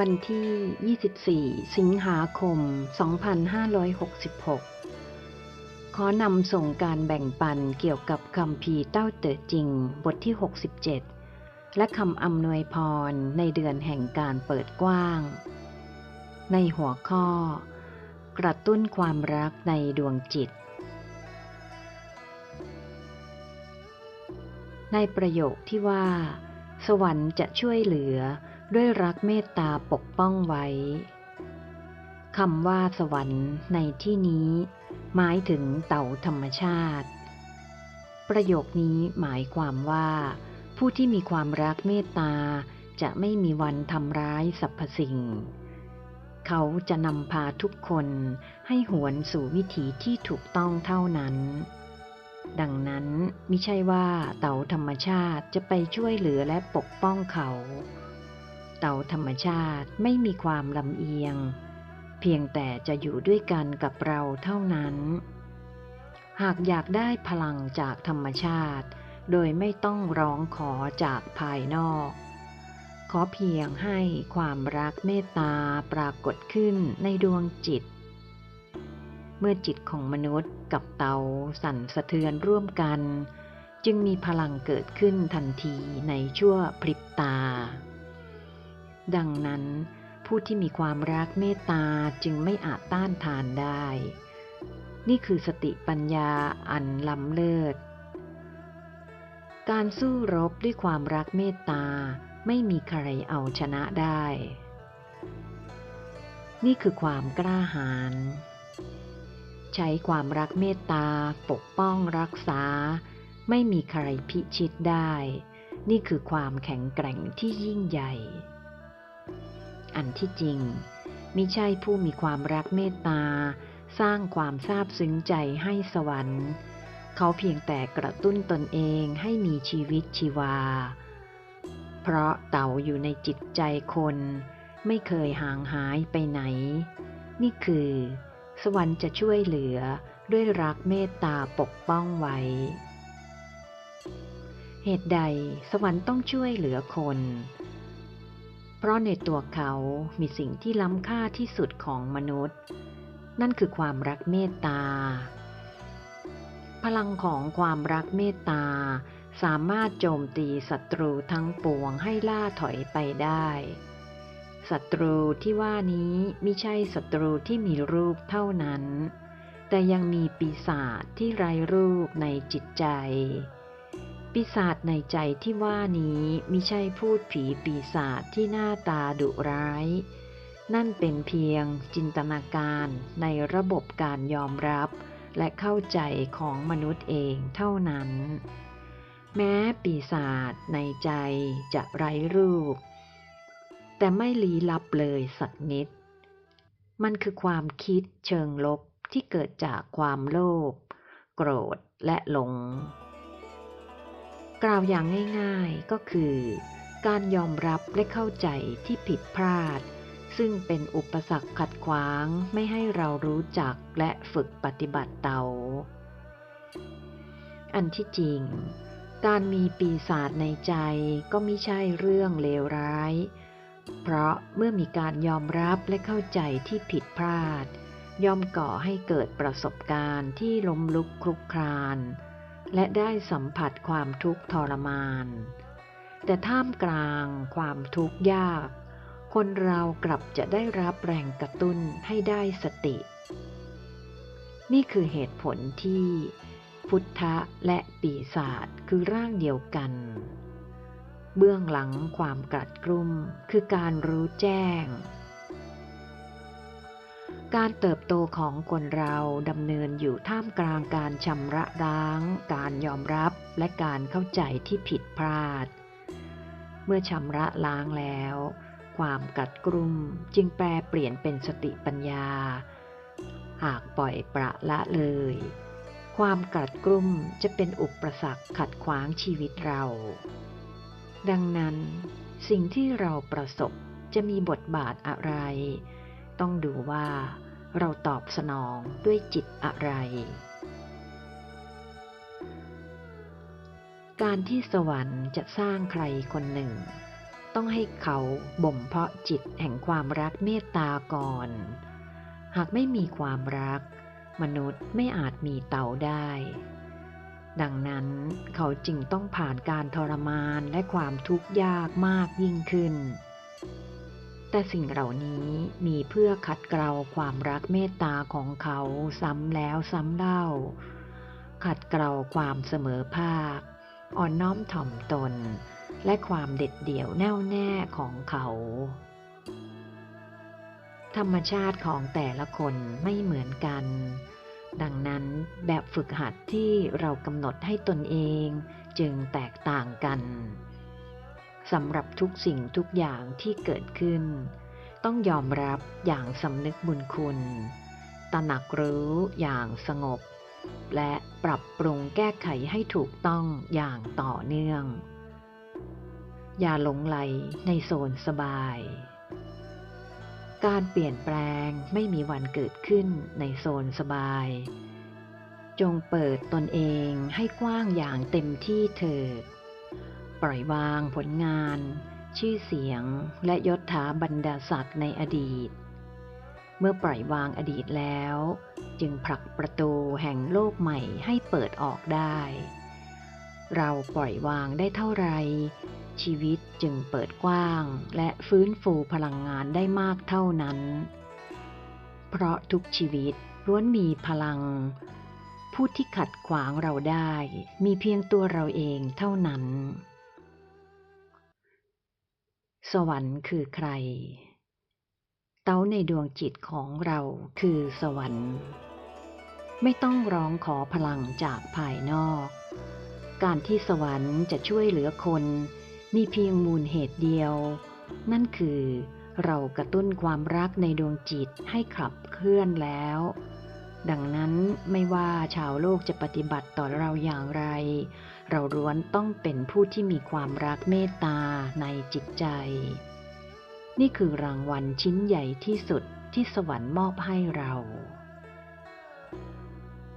วันที่ 24 สิงหาคม 2566 ขอนำส่งการแบ่งปันเกี่ยวกับคำพีเต้าเต๋อจริง บทที่ 67 และคำอำนวยพรในเดือนแห่งการเปิดกว้าง ในหัวข้อ กระตุ้นความรักในดวงจิต ในประโยคที่ว่า สวรรค์จะช่วยเหลือ ด้วยรักเมตตาปกป้องไว้คำว่าสวรรค์ในที่นี้ หมายถึงเต่าธรรมชาติ ประโยคนี้หมายความว่า ผู้ที่มีความรักเมตตาจะไม่มีวันทำร้ายสรรพสิ่ง เขาจะนำพาทุกคนให้หวนสู่วิถีที่ถูกต้องเท่านั้น ดังนั้นไม่ใช่ว่าเต่าธรรมชาติจะไปช่วยเหลือและปกป้องเขา เต่าธรรมชาติไม่มีความลำเอียง เพียงแต่จะอยู่ด้วยกันกับเราเท่านั้น หากอยากได้พลังจากธรรมชาติ โดยไม่ต้องร้องขอจากภายนอก ขอเพียงให้ความรักเมตตาปรากฏขึ้นในดวงจิต เมื่อจิตของมนุษย์กับเตาสั่นสะเทือนร่วมกัน จึงมีพลังเกิดขึ้นทันทีในชั่วพริบตา ดังนั้น ผู้ที่มีความรักเมตตาจึงไม่อาจต้านทานได้ นี่คือสติปัญญาอันล้ำเลิศ การสู้รบด้วยความรักเมตตาไม่มีใครเอาชนะได้ นี่คือความกล้าหาญใช้ความรักเมตตาปกป้องรักษา ไม่มีใครพิชิตได้ นี่คือความแข็งแกร่งที่ยิ่งใหญ่ อันที่จริงมิใช่ผู้มีความรักเมตตา สร้างความซาบซึ้งใจให้สวรรค์ เขาเพียงแต่กระตุ้นตนเองให้มีชีวิตชีวา เพราะเต่าอยู่ในจิตใจคน ไม่เคยห่างหายไปไหน นี่คือ สวรรค์จะช่วยเหลือด้วยรักเมตตาปกป้องไว้ เหตุใดสวรรค์ต้องช่วยเหลือคนเพราะในตัวเขามีสิ่งที่ล้ำค่าที่สุดของมนุษย์ นั่นคือความรักเมตตา พลังของความรักเมตตา สามารถโจมตีศัตรูทั้งปวงให้ล่าถอยไปได้ศัตรูที่ว่านี้ไม่ใช่ศัตรูที่มีรูปเท่านั้น แต่ยังมีปีศาจที่ไร้รูปในจิตใจ ปีศาจในใจที่ว่านี้มิใช่พูดผีปีศาจที่หน้าตาดุร้าย นั่นเป็นเพียงจินตนาการในระบบการยอมรับ และเข้าใจของมนุษย์เองเท่านั้น แม้ปีศาจในใจจะไร้รูป แต่ไม่ลี้ลับเลยสักนิด มันคือความคิดเชิงลบที่เกิดจากความโลภโกรธและหลง กล่าวอย่างง่ายๆก็คือ การยอมรับและเข้าใจที่ผิดพลาด ซึ่งเป็นอุปสรรคขัดขวางไม่ให้เรารู้จักและฝึกปฏิบัติเตา อันที่จริง การมีปีศาจในใจก็ไม่ใช่เรื่องเลวร้าย เพราะเมื่อมีการยอมรับและเข้าใจที่ผิดพลาด ย่อมก่อให้เกิดประสบการณ์ที่ล้มลุกคลุกคลาน และได้สัมผัสความทุกข์ทรมาน แต่ท่ามกลางความทุกข์ยาก คนเรากลับจะได้รับแรงกระตุ้นให้ได้สติ นี่คือเหตุผลที่พุทธะและปีศาจคือร่างเดียวกัน เบื้องหลังความกัดกรุ่มคือการรู้แจ้ง การเติบโตของคนเราดำเนินอยู่ท่ามกลางการชำระล้าง การยอมรับและการเข้าใจที่ผิดพลาด เมื่อชำระล้างแล้ว ความกัดกรุ่มจึงแปลเปลี่ยนเป็นสติปัญญา หากปล่อยประละเลย ความกัดกรุ่มจะเป็นอุปสรรคขัดขวางชีวิตเรา ดังนั้น สิ่งที่เราประสบจะมีบทบาทอะไร ต้องดูว่าเราตอบสนองด้วยจิตอะไร การที่สวรรค์จะสร้างใครคนหนึ่ง ต้องให้เขาบ่มเพาะจิตแห่งความรักเมตตาก่อน หากไม่มีความรัก มนุษย์ไม่อาจมีเต่าได้ ดังนั้นเขาจึงต้องผ่านการทรมานและความทุกข์ยากมากยิ่งขึ้น แต่สิ่งเหล่านี้มีเพื่อขัดเกลาความรักเมตตาของเขาซ้ำแล้วซ้ำเล่า ขัดเกลาความเสมอภาค อ่อนน้อมถ่อมตน และความเด็ดเดี่ยวแน่วแน่ของเขา ธรรมชาติของแต่ละคนไม่เหมือนกัน ดังนั้นแบบฝึกหัดที่เรากำหนดให้ตนเองจึงแตกต่างกัน สำหรับทุกสิ่งทุกอย่างที่เกิดขึ้น ต้องยอมรับอย่างสำนึกบุญคุณ ตระหนักรู้อย่างสงบ และปรับปรุงแก้ไขให้ถูกต้องอย่างต่อเนื่อง อย่าหลงไหลในโซนสบาย การเปลี่ยนแปลงไม่มีวันเกิดขึ้นในโซนสบาย จงเปิดตนเองให้กว้างอย่างเต็มที่เถิด ปล่อยวางผลงาน ชื่อเสียงและยศถาบรรดาศักดิ์ในอดีต เมื่อปล่อยวางอดีตแล้ว จึงผลักประตูแห่งโลกใหม่ให้เปิดออกได้ เราปล่อยวางได้เท่าไร ชีวิตจึงเปิดกว้างและฟื้นฟูพลังงานได้มากเท่านั้น เพราะทุกชีวิตล้วนมีพลังผู้ที่ขัดขวางเราได้ มีเพียงตัวเราเองเท่านั้น สวรรค์คือใคร เต้าในดวงจิตของเราคือสวรรค์ ไม่ต้องร้องขอพลังจากภายนอก การที่สวรรค์จะช่วยเหลือคนมีเพียงมูลเหตุเดียว นั่นคือเรากระตุ้นความรักในดวงจิตให้ขับเคลื่อนแล้ว ดังนั้นไม่ว่าชาวโลกจะปฏิบัติต่อเราอย่างไร เราล้วนต้องเป็นผู้ที่มีความรักเมตตาในจิตใจ นี่คือรางวัลชิ้นใหญ่ที่สุดที่สวรรค์มอบให้เรา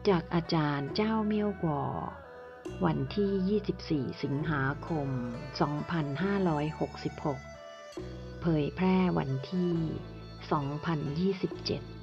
จากอาจารย์เจ้าเมี่ยวกวอวันที่ 24 สิงหาคม 2566 เผยแพร่วันที่ 2027